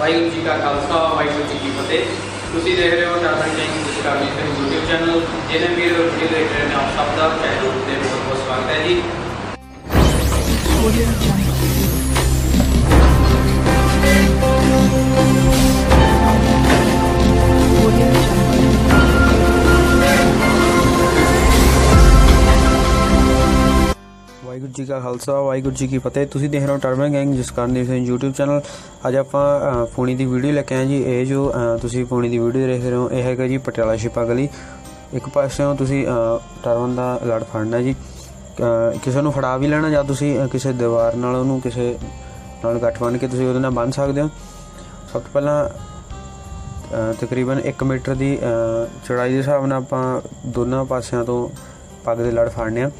ਵਾਹਿਗੁਰੂ ਜੀ ਕਾ ਖਾਲਸਾ, ਵਾਹਿਗੁਰੂ ਜੀ ਕੀ ਫਤਿਹ ਤੁਸੀਂ ਦੇਖ ਰਹੇ ਹੋ ਟਾਟਨ ਟੈਂਕ ਡਿਸਕਵਰੀ ਤੇ YouTube ਚੈਨਲ ਜਿਹਨੇ ਵੀਰ ਵੀਡੀਓ ਦੇਖ ਰਹੇ ਨੇ ਆਪ ਸਭ ਦਾ ਤਹਿ ਤੇ ਬਹੁਤ ਬਹੁਤ ਸਵਾਗਤ ਹੈ ਜੀ Audio Jungle. ਕਾ ਖਾਲਸਾ ਵਾਹਿਗੁਰੂ ਜੀ ਕੀ ਫਤਿਹ। ਤੁਸੀਂ ਦੇਖ ਰਹੇ ਹੋ ਟਰਮਨ ਗੈਂਗ ਜਿਸ ਕਾਰਨ ਦੇ YouTube ਚੈਨਲ। ਅੱਜ ਆਪਾਂ ਪੂਣੀ ਦੀ ਵੀਡੀਓ ਲੈ ਕੇ ਆਏ ਜੀ। ਇਹ ਜੋ ਤੁਸੀਂ ਪੂਣੀ ਦੀ ਵੀਡੀਓ ਦੇਖ ਰਹੇ ਹੋ ਇਹ ਹੈਗਾ ਜੀ ਪਟਿਆਲਾ ਸ਼ਿਪਾ ਗਲੀ ਇੱਕ ਪਾਸਿਓਂ ਤੁਸੀਂ ਟਰਮਨ ਦਾ ਲੜ ਫੜਨਾ ਜੀ। ਕਿਸੇ ਨੂੰ ਫੜਾ ਵੀ ਲੈਣਾ ਜਾਂ ਤੁਸੀਂ ਕਿਸੇ ਦੀਵਾਰ ਨਾਲ ਉਹਨੂੰ ਕਿਸੇ ਨਾਲ ਗੱਠ ਬੰਨ ਕੇ ਤੁਸੀਂ ਉਹਦੇ ਨਾਲ ਬੰਨ ਸਕਦੇ ਹੋ। ਸਭ ਤੋਂ ਪਹਿਲਾਂ ਤਕਰੀਬਨ 1 ਮੀਟਰ ਦੀ ਅ, ਚੌੜਾਈ ਦੇ ਹਿਸਾਬ ਨਾਲ ਆਪਾਂ ਦੋਨਾਂ ਪਾਸਿਆਂ ਤੋਂ ਪੱਗ ਦੇ ਲੜ ਫੜਨੇ ਆ।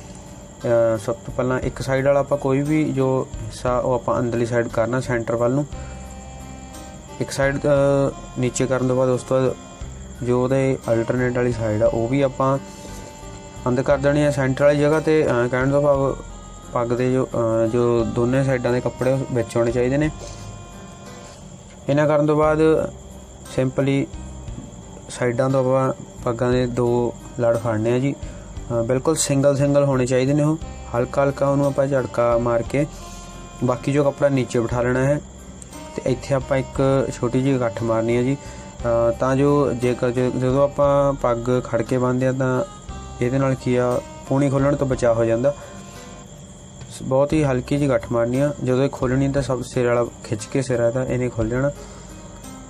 ਸਭ ਤੋਂ ਪਹਿਲਾਂ ਇੱਕ ਸਾਈਡ ਵਾਲਾ ਆਪਾਂ ਕੋਈ ਵੀ ਜੋ ਹਿੱਸਾ ਉਹ ਆਪਾਂ ਅੰਦਰਲੀ ਸਾਈਡ ਕਰਨਾ ਸੈਂਟਰ ਵੱਲ ਨੂੰ। ਇੱਕ ਸਾਈਡ ਨੀਚੇ ਕਰਨ ਤੋਂ ਬਾਅਦ ਉਸ ਤੋਂ ਬਾਅਦ ਜੋ ਉਹਦੇ ਅਲਟਰਨੇਟ ਵਾਲੀ ਸਾਈਡ ਆ, ਉਹ ਵੀ ਆਪਾਂ ਅੰਦਰ ਕਰ ਦੇਣੀ ਹੈ ਸੈਂਟਰ ਵਾਲੀ ਜਗ੍ਹਾ ਤੇ ਕਹਿਣ ਦਾ ਭਾਵ ਪੱਗ ਦੇ ਜੋ ਜੋ ਦੋਨੇ ਸਾਈਡਾਂ ਦੇ ਕੱਪੜੇ ਵਿੱਚ ਹੋਣੇ ਚਾਹੀਦੇ ਨੇ। ਇਹਨਾਂ ਕਰਨ ਤੋਂ ਬਾਅਦ ਸਿੰਪਲੀ ਸਾਈਡਾਂ ਤੋਂ ਆਪਾਂ ਪੱਗਾਂ ਦੇ ਦੋ ਲੜ ਫੜਨੇ ਆ ਜੀ। ਬਿਲਕੁਲ ਸਿੰਗਲ ਸਿੰਗਲ ਹੋਣੇ ਚਾਹੀਦੇ ਨੇ ਉਹ। ਹਲਕਾ ਹਲਕਾ ਉਹਨੂੰ ਆਪਾਂ ਝਟਕਾ ਮਾਰ ਕੇ ਬਾਕੀ ਜੋ ਕੱਪੜਾ ਨੀਚੇ ਬਿਠਾ ਲੈਣਾ ਹੈ, ਤੇ ਇੱਥੇ ਆਪਾਂ ਇੱਕ ਛੋਟੀ ਜਿਹੀ ਗੱਠ ਮਾਰਨੀ ਹੈ ਜੀ। ਤਾਂ ਜੋ ਜੇਕਰ ਜ- ਜਦੋਂ ਆਪਾਂ ਪੱਗ ਖੜ ਕੇ ਬੰਨ੍ਹਦੇ ਆ ਤਾਂ ਇਹਦੇ ਨਾਲ ਕੀ ਆ, ਪੂਣੀ ਖੋਲਣ ਤੋਂ ਬਚਾ ਹੋ ਜਾਂਦਾ। ਸ- ਬਹੁਤ ਹੀ ਹਲਕੀ ਜਿਹੀ ਗੱਠ ਮਾਰਨੀ ਆ। ਜਦੋਂ ਇਹ ਖੋਲਣੀ ਤਾਂ ਸਭ ਸਿਰ ਵਾਲਾ ਖਿੱਚ ਕੇ ਸਿਰ ਆ, ਤਾਂ ਇਹਨੇ ਖੁੱਲ ਜਾਣਾ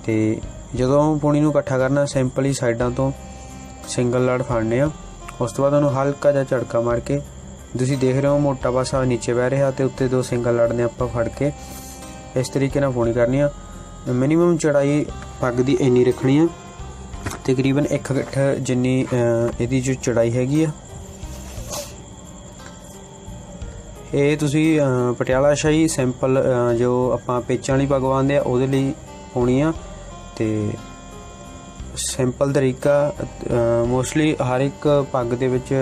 ਤੇ ਜਦੋਂ ਪੂਣੀ ਨੂੰ ਇਕੱਠਾ ਕਰਨਾ, ਸਿੰਪਲੀ ਸਾਈਡਾਂ ਤੋਂ ਸਿੰਗਲ ਲੜ ਫੜਨੇ ਆ। ਉਸ ਤੋਂ ਬਾਅਦ ਉਹਨੂੰ ਹਲਕਾ ਜਿਹਾ ਝਟਕਾ ਮਾਰ ਕੇ, ਤੁਸੀਂ ਦੇਖ ਰਹੇ ਹੋ ਮੋਟਾ ਪਾਸਾ ਨੀਚੇ ਬਹਿ ਰਿਹਾ ਤੇ ਉੱਤੇ ਦੋ ਸਿੰਗਲ ਲੜ ਆਪਾਂ ਫੜ ਕੇ ਇਸ ਤਰੀਕੇ ਨਾਲ ਪੂਣੀ ਕਰਨੀ ਆ। ਮਿਨੀਮਮ ਚੜਾਈ ਪੱਗ ਦੀ ਇੰਨੀ ਰੱਖਣੀ ਆ। ਤਕਰੀਬਨ 1 ਗੱਠ ਜਿੰਨੀ ਇਹਦੀ ਜੋ ਚੜਾਈ ਹੈਗੀ ਆ। ਇਹ ਤੁਸੀਂ ਪਟਿਆਲਾ ਸ਼ਾਹੀ ਸਿੰਪਲ ਜੋ ਆਪਾਂ ਪੇਚਾਂ ਵਾਲੀ ਪੱਗ ਬੰਨ੍ਹਦੇ ਆ, ਉਹਦੇ ਲਈ ਪਾਉਣੀ ਆ। ਤੇ ਸਿੰਪਲ ਤਰੀਕਾ ਮੋਸਟਲੀ ਹਰ ਇੱਕ ਪੱਗ ਦੇ ਵਿੱਚ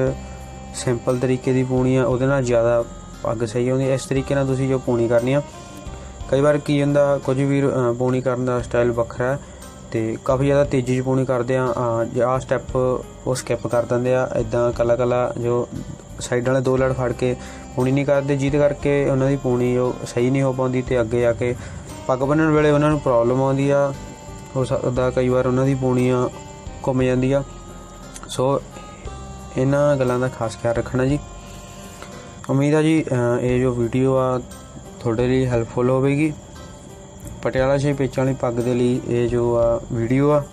ਸਿੰਪਲ ਤਰੀਕੇ ਦੀ ਪੂਣੀ ਆ, ਉਹਦੇ ਨਾਲ ਜ਼ਿਆਦਾ ਪੱਗ ਸਹੀ ਆਉਂਦੀ ਇਸ ਤਰੀਕੇ ਨਾਲ ਤੁਸੀਂ ਜੋ ਪੂਣੀ ਕਰਨੀ ਆ, ਕਈ ਵਾਰ ਕੀ ਹੁੰਦਾ, ਕੁਝ ਵੀਰ ਪੂਣੀ ਕਰਨ ਦਾ ਸਟਾਈਲ ਵੱਖਰਾ ਹੈ ਤੇ ਕਾਫੀ ਜ਼ਿਆਦਾ ਤੇਜ਼ੀ 'ਚ ਪੂਣੀ ਕਰਦੇ ਆ ਆਹ ਸਟੈਪ ਉਹ ਸਕਿਪ ਕਰ ਦਿੰਦੇ ਆ ਇਦਾਂ ਕਲਾ ਕਲਾ ਜੋ ਸਾਈਡ ਵਾਲੇ ਦੋ ਲੜ ਫੜ ਕੇ ਪੂਣੀ ਨਹੀਂ ਕਰਦੇ, ਜਿਹਦੇ ਕਰਕੇ ਉਹਨਾਂ ਦੀ ਪੂਣੀ ਉਹ ਸਹੀ ਨਹੀਂ ਹੋ ਪਾਉਂਦੀ ਤੇ ਅੱਗੇ ਆ ਕੇ ਪੱਗ ਬੰਨਣ ਵੇਲੇ ਉਹਨਾਂ ਨੂੰ ਪ੍ਰੋਬਲਮ ਆਉਂਦੀ ਆ ਹੋ ਸਕਦਾ ਕਈ ਵਾਰ ਉਹਨਾਂ ਦੀ ਪੂਣੀਆਂ ਘੁੰਮ ਜਾਂਦੀ ਆ। ਸੋ ਇਹਨਾਂ ਗੱਲਾਂ ਦਾ ਖਾਸ ਖਿਆਲ ਰੱਖਣਾ ਜੀ। ਉਮੀਦ ਆ ਜੀ ਇਹ ਜੋ ਵੀਡੀਓ ਆ ਤੁਹਾਡੇ ਲਈ ਹੈਲਪਫੁਲ ਹੋਵੇਗੀ। ਪਟਿਆਲਾ ਸ਼ਾਹੀ ਪੇਚਾਂ ਵਾਲੀ ਪੱਗ ਦੇ ਲਈ ਇਹ ਜੋ ਆ ਵੀਡੀਓ ਆ,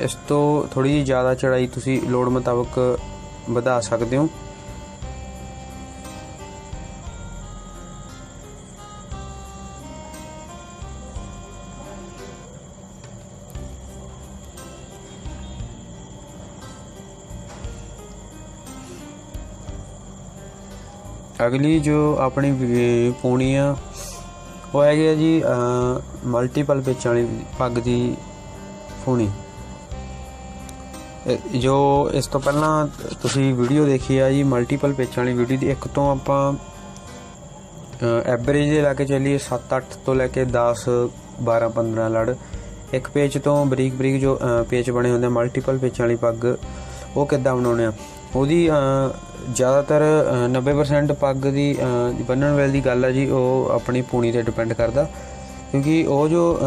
ਇਸ ਤੋਂ ਥੋੜੀ ਜਿਹੀ ਜ਼ਿਆਦਾ ਚੜਾਈ ਤੁਸੀਂ ਲੋੜ ਮੁਤਾਬਕ ਵਧਾ ਸਕਦੇ ਹੋ। ਅਗਲੀ ਜੋ ਆਪਣੀ ਵੀ- ਪੂਣੀ ਆ, ਉਹ ਹੈਗੀ ਆ ਜੀ ਮਲਟੀਪਲ ਪੇਚਾਂ ਵਾਲੀ ਪੱਗ ਦੀ ਪੂਣੀ। ਜੋ ਇਸ ਤੋਂ ਪਹਿਲਾਂ ਤੁਸੀਂ ਵੀਡੀਓ ਦੇਖੀ ਆ ਜੀ ਮਲਟੀਪਲ ਪੇਚਾਂ ਵਾਲੀ ਵੀਡੀਓ ਦੀ, ਇੱਕ ਤੋਂ ਆਪਾਂ ਐਵਰੇਜ ਦੇ ਲਾ ਕੇ ਚੱਲੀਏ 7 8 ਤੋਂ ਲੈ ਕੇ 10 12 15 ਲੜ। ਇੱਕ ਪੇਜ ਤੋਂ ਬਰੀਕ ਬਰੀਕ ਜੋ ਪੇਜ ਬਣੇ ਹੁੰਦੇ ਮਲਟੀਪਲ ਪੇਚਾਂ ਵਾਲੀ ਪੱਗ, ਉਹ ਕਿੱਦਾਂ ਬਣਾਉਣੇ ਆ? ਉਹਦੀ ਜ਼ਿਆਦਾਤਰ ਅ, 90% ਪੱਗ ਦੀ ਬੰਨਣ ਵੇਲੇ ਦੀ ਗੱਲ ਆ ਜੀ ਉਹ ਆਪਣੀ ਪੂਣੀ ਤੇ ਡਿਪੈਂਡ ਕਰਦਾ। ਕਿਉਂਕਿ ਉਹ ਜੋ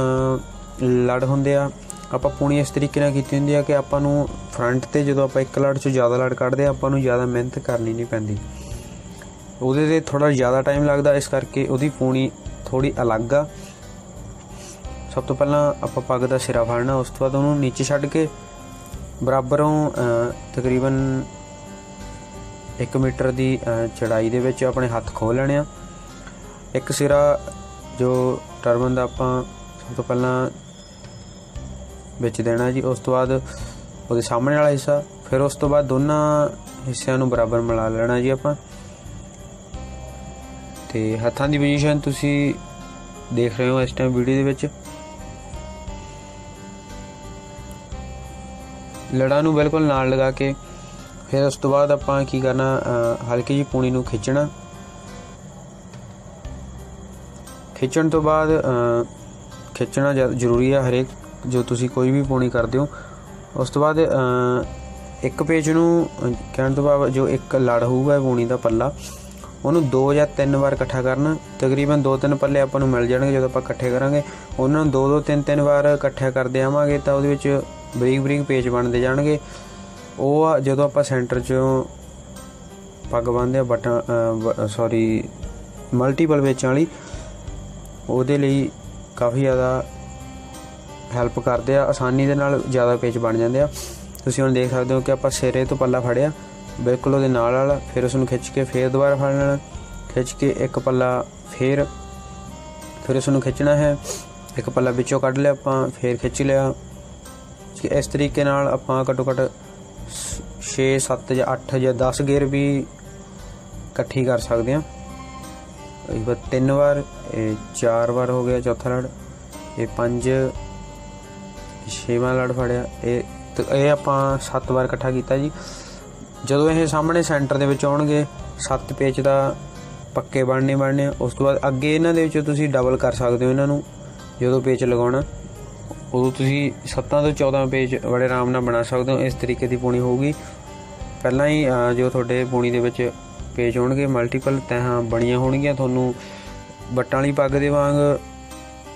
ਲੜ ਹੁੰਦੇ ਆ ਆਪਾਂ ਪੂਣੀ ਇਸ ਤਰੀਕੇ ਨਾਲ ਕੀਤੀ ਹੁੰਦੀ ਆ ਕਿ ਆਪਾਂ ਨੂੰ ਫਰੰਟ ਤੇ ਜਦੋਂ ਆਪਾਂ ਇੱਕ ਲੜ ਚੋਂ ਜ਼ਿਆਦਾ ਲੜ ਕੱਢਦੇ ਆ ਆਪਾਂ ਨੂੰ ਜ਼ਿਆਦਾ ਮਿਹਨਤ ਕਰਨੀ ਨਹੀਂ ਪੈਂਦੀ। ਉਹਦੇ ਤੇ ਥੋੜਾ ਜ਼ਿਆਦਾ ਟਾਈਮ ਲੱਗਦਾ ਇਸ ਕਰਕੇ ਉਹਦੀ ਪੂਣੀ ਥੋੜੀ ਅਲੱਗ ਆ। ਸਭ ਤੋਂ ਪਹਿਲਾਂ ਆਪਾਂ ਪੱਗ ਦਾ ਸਿਰਾ ਫੜਨਾ ਉਸ ਤੋਂ ਬਾਅਦ ਉਹਨੂੰ ਨੀਚੇ ਛੱਡ ਕੇ ਬਰਾਬਰੋਂ ਅ, ਤਕਰੀਬਨ 1 ਮੀਟਰ ਦੀ ਚੜਾਈ ਦੇ ਵਿੱਚ ਆਪਣੇ ਹੱਥ ਖੋਲ ਲੈਣੇ ਆ। ਇੱਕ ਸਿਰਾ ਜੋ ਟਰਬਨ ਦਾ ਆਪਾਂ ਸਭ ਤੋਂ ਪਹਿਲਾਂ ਵਿੱਚ ਦੇਣਾ ਜੀ, ਉਸ ਤੋਂ ਬਾਅਦ ਉਹਦੇ ਸਾਹਮਣੇ ਵਾਲਾ ਹਿੱਸਾ, ਫਿਰ ਉਸ ਤੋਂ ਬਾਅਦ ਦੋਨਾਂ ਹਿੱਸਿਆਂ ਨੂੰ ਬਰਾਬਰ ਮਿਲਾ ਲੈਣਾ ਜੀ ਆਪਾਂ। ਤੇ ਹੱਥਾਂ ਦੀ ਪੋਜੀਸ਼ਨ ਤੁਸੀਂ ਦੇਖ ਰਹੇ ਹੋ ਇਸ ਟਾਈਮ ਵੀਡੀਓ ਦੇ ਵਿੱਚ। ਲੜਾਂ ਨੂੰ ਬਿਲਕੁਲ ਨਾਲ ਲਗਾ ਕੇ ਫਿਰ ਉਸ ਤੋਂ ਬਾਅਦ ਆਪਾਂ ਕੀ ਕਰਨਾ ਹਲਕੀ ਜਿਹੀ ਪੂਣੀ ਨੂੰ ਖਿੱਚਣਾ। ਖਿੱਚਣ ਤੋਂ ਬਾਅਦ ਖਿੱਚਣਾ ਜ- ਜ਼ਰੂਰੀ ਹੈ ਹਰੇਕ, ਜੋ ਤੁਸੀਂ ਕੋਈ ਵੀ ਪੂਣੀ ਕਰਦੇ ਹੋ। ਉਸ ਤੋਂ ਬਾਅਦ ਇੱਕ ਪੇਜ ਨੂੰ ਕਹਿਣ ਤੋਂ ਬਾਅਦ ਜੋ ਇੱਕ ਲੜ ਹੋਊਗਾ ਪੂਣੀ ਦਾ ਪੱਲਾ, ਉਹਨੂੰ ਦੋ ਜਾਂ ਤਿੰਨ ਵਾਰ ਇਕੱਠਾ ਕਰਨਾ। ਤਕਰੀਬਨ ਦੋ ਤਿੰਨ ਪੱਲੇ ਆਪਾਂ ਨੂੰ ਮਿਲ ਜਾਣਗੇ ਜਦੋਂ ਆਪਾਂ ਇਕੱਠੇ ਕਰਾਂਗੇ। ਉਹਨਾਂ ਨੂੰ ਦੋ ਦੋ ਤਿੰਨ ਤਿੰਨ ਵਾਰ ਇਕੱਠਾ ਕਰਦੇ ਆਵਾਂਗੇ ਤਾਂ ਉਹਦੇ ਵਿੱਚ ਬਰੀਕ ਬਰੀਕ ਪੇਜ ਬਣਦੇ ਜਾਣਗੇ। ਉਹ ਆ ਜਦੋਂ ਆਪਾਂ ਸੈਂਟਰ 'ਚੋਂ ਪੱਗ ਬੰਨ੍ਹਦੇ ਆ ਬਟਨ ਸੌਰੀ ਮਲਟੀਪਲ ਵੇਚਾਂ ਵਾਲੀ, ਉਹਦੇ ਲਈ ਕਾਫੀ ਜ਼ਿਆਦਾ ਹੈਲਪ ਕਰਦੇ ਆ, ਆਸਾਨੀ ਦੇ ਨਾਲ ਜ਼ਿਆਦਾ ਪੇਚ ਬਣ ਜਾਂਦੇ ਆ। ਤੁਸੀਂ ਹੁਣ ਦੇਖ ਸਕਦੇ ਹੋ ਕਿ ਆਪਾਂ ਸਿਰੇ ਤੋਂ ਪੱਲਾ ਫੜਿਆ, ਬਿਲਕੁਲ ਉਹਦੇ ਨਾਲ ਵਾਲਾ, ਫਿਰ ਉਸ ਨੂੰ ਖਿੱਚ ਕੇ ਫੇਰ ਦੁਬਾਰਾ ਫੜ ਲੈਣਾ ਖਿੱਚ ਕੇ ਇੱਕ ਪੱਲਾ ਫੇਰ, ਫਿਰ ਉਸ ਨੂੰ ਖਿੱਚਣਾ ਹੈ, ਇੱਕ ਪੱਲਾ ਵਿੱਚੋਂ ਕੱਢ ਲਿਆ ਆਪਾਂ, ਫੇਰ ਖਿੱਚ ਲਿਆ। ਇਸ ਤਰੀਕੇ ਨਾਲ ਆਪਾਂ ਘੱਟੋ ਘੱਟ 6 7 ਜਾਂ 8 ਜਾਂ 10 ਗੇਅਰ ਵੀ ਇਕੱਠੀ ਕਰ ਸਕਦੇ ਹਾਂ। ਇਹ ਬਸ ਤਿੰਨ ਵਾਰ, ਇਹ ਚਾਰ ਵਾਰ ਹੋ ਗਿਆ ਚੌਥਾ ਲੜ, ਇਹ ਪੰਜ ਛੇਵਾਂ ਲੜ ਫੜਿਆ। ਇਹ ਇਹ ਆਪਾਂ ਸੱਤ ਵਾਰ ਇਕੱਠਾ ਕੀਤਾ ਜੀ। ਜਦੋਂ ਇਹ ਸਾਹਮਣੇ ਸੈਂਟਰ ਦੇ ਵਿੱਚ ਆਉਣਗੇ, ਸੱਤ ਪੇਚ ਦਾ ਪੱਕੇ ਬਣਨੇ ਬਣਨੇ ਉਸ ਤੋਂ ਬਾਅਦ ਅੱਗੇ ਇਹਨਾਂ ਦੇ ਵਿੱਚ ਤੁਸੀਂ ਡਬਲ ਕਰ ਸਕਦੇ ਹੋ ਇਹਨਾਂ ਨੂੰ, ਜਦੋਂ ਪੇਚ ਲਗਾਉਣਾ। ਉਦੋਂ ਤੁਸੀਂ 7 ਤੋਂ 14 ਪੇਜ ਬੜੇ ਆਰਾਮ ਨਾਲ ਬਣਾ ਸਕਦੇ ਹੋ ਇਸ ਤਰੀਕੇ ਦੀ ਪੂਣੀ ਹੋਊਗੀ। ਪਹਿਲਾਂ ਹੀ ਜੋ ਤੁਹਾਡੇ ਪੂਣੀ ਦੇ ਵਿੱਚ ਪੇਜ ਹੋਣਗੇ ਮਲਟੀਪਲ ਤਹਾਂ ਬਣੀਆਂ ਹੋਣਗੀਆਂ। ਤੁਹਾਨੂੰ ਬੱਟਾਂ ਵਾਲੀ ਪੱਗ ਦੇ ਵਾਂਗ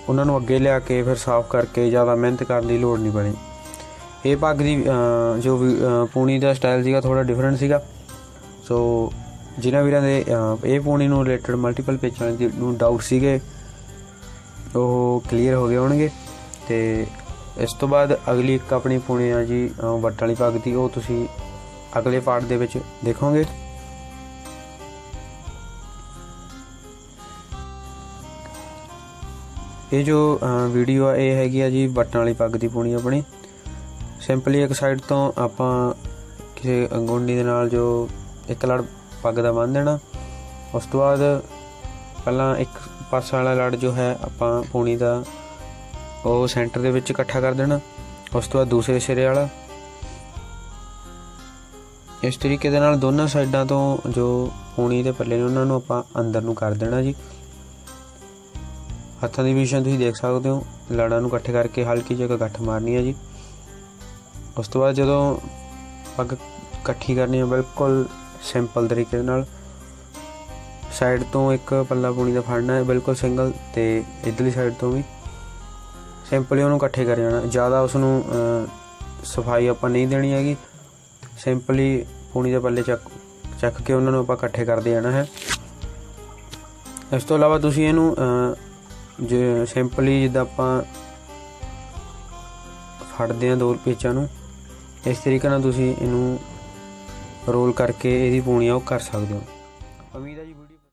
ਉਹਨਾਂ ਨੂੰ ਅੱਗੇ ਲਿਆ ਕੇ ਫਿਰ ਸਾਫ਼ ਕਰਕੇ ਜ਼ਿਆਦਾ ਮਿਹਨਤ ਕਰਨ ਦੀ ਲੋੜ ਨਹੀਂ ਪਣੀ ਇਹ ਪੱਗ ਦੀ ਜੋ ਵੀ, ਪੂਣੀ ਦਾ ਸਟਾਈਲ ਸੀਗਾ ਥੋੜਾ ਡਿਫਰੈਂਟ ਸੀਗਾ। ਸੋ ਜਿਨ੍ਹਾਂ ਵੀਰਾਂ ਦੇ ਇਹ ਪੂਣੀ ਨੂੰ ਰਿਲੇਟਡ ਮਲਟੀਪਲ ਪੇਜਾਂ ਦੀ ਨੂੰ ਡਾਊਟ ਸੀਗੇ ਉਹ ਕਲੀਅਰ ਹੋ ਗਏ ਹੋਣਗੇ। ਤੇ ਇਸ ਤੋਂ ਬਾਅਦ ਅਗਲੀ ਇੱਕ ਆਪਣੀ ਪੂਣੀ ਆ ਜੀ ਅਹ, ਵੱਟ ਵਾਲੀ ਪੱਗ ਦੀ ਉਹ ਤੁਸੀਂ ਅਗਲੇ ਪਾਰਟ ਦੇ ਵਿੱਚ ਦੇਖੋਗੇ। ਇਹ ਜੋ ਵੀਡੀਓ ਆ ਇਹ ਹੈਗੀ ਆ ਜੀ ਬਟਨ ਵਾਲੀ ਪੱਗ ਦੀ ਪੂਣੀ ਆਪਣੀ। ਸਿੰਪਲੀ ਇੱਕ ਸਾਈਡ ਤੋਂ ਆਪਾਂ ਕਿਸੇ ਅੰਗੂਠੀ ਦੇ ਨਾਲ ਜੋ ਇੱਕ ਲੜ ਪੱਗ ਦਾ ਬੰਨ ਦੇਣਾ ਉਸ ਤੋਂ ਬਾਅਦ ਪਹਿਲਾਂ ਇੱਕ ਪਾਸਾ ਵਾਲਾ ਲੜ ਜੋ ਹੈ ਆਪਾਂ ਪੂਣੀ ਦਾ ਉਹ ਸੈਂਟਰ ਦੇ ਵਿੱਚ ਇਕੱਠਾ ਕਰ ਦੇਣਾ, ਉਸ ਤੋਂ ਬਾਅਦ ਦੂਸਰੇ ਸਿਰੇ ਵਾਲਾ। ਇਸ ਤਰੀਕੇ ਦੇ ਨਾਲ ਦੋਨਾਂ ਸਾਈਡਾਂ ਤੋਂ ਜੋ ਪੂਣੀ ਦੇ ਪੱਲੇ ਨੇ, ਉਹਨਾਂ ਨੂੰ ਆਪਾਂ ਅੰਦਰ ਨੂੰ ਕਰ ਦੇਣਾ ਜੀ। ਹੱਥਾਂ ਦੀ ਪੋਜੀਸ਼ਨ ਤੁਸੀਂ ਦੇਖ ਸਕਦੇ ਹੋ, ਲੜਾਂ ਨੂੰ ਇਕੱਠੇ ਕਰਕੇ ਹਲਕੀ ਜਗ੍ਹਾ ਗੱਠ ਮਾਰਨੀ ਹੈ ਜੀ। ਉਸ ਤੋਂ ਬਾਅਦ ਜਦੋਂ ਪੱਗ ਇਕੱਠੀ ਕਰਨੀ ਹੈ, ਬਿਲਕੁਲ ਸਿੰਪਲ ਤਰੀਕੇ ਨਾਲ, ਸਾਈਡ ਤੋਂ ਇੱਕ ਪੱਲਾ ਪੂਣੀ ਦਾ ਫੜਨਾ ਹੈ, ਬਿਲਕੁਲ ਸਿੰਗਲ ਤੇ ਇਧਰਲੀ ਸਾਈਡ ਤੋਂ ਵੀ। ਸਿੰਪਲੀ ਉਹਨੂੰ ਇਕੱਠੇ ਕਰ ਜਾਣਾ। ਜ਼ਿਆਦਾ ਉਸ ਨੂੰ ਸਫ਼ਾਈ ਆਪਾਂ ਨਹੀਂ ਦੇਣੀ ਹੈਗੀ। ਸਿੰਪਲੀ ਪੂਣੀ ਦੇ ਪੱਲੇ ਚੱਕ ਚੱਕ ਕੇ ਉਹਨਾਂ ਨੂੰ ਆਪਾਂ ਇਕੱਠੇ ਕਰਦੇ ਜਾਣਾ ਹੈ। ਇਸ ਤੋਂ ਇਲਾਵਾ ਤੁਸੀਂ ਇਹਨੂੰ ਜੇ ਸਿੰਪਲੀ ਜਿੱਦਾਂ ਆਪਾਂ ਫੜਦੇ ਆ ਦੋ ਪੇਚਾਂ ਨੂੰ, ਇਸ ਤਰੀਕੇ ਨਾਲ ਤੁਸੀਂ ਇਹਨੂੰ ਰੋਲ ਕਰਕੇ ਇਹਦੀ ਪੂਣੀਆਂ ਉਹ ਕਰ ਸਕਦੇ ਹੋ।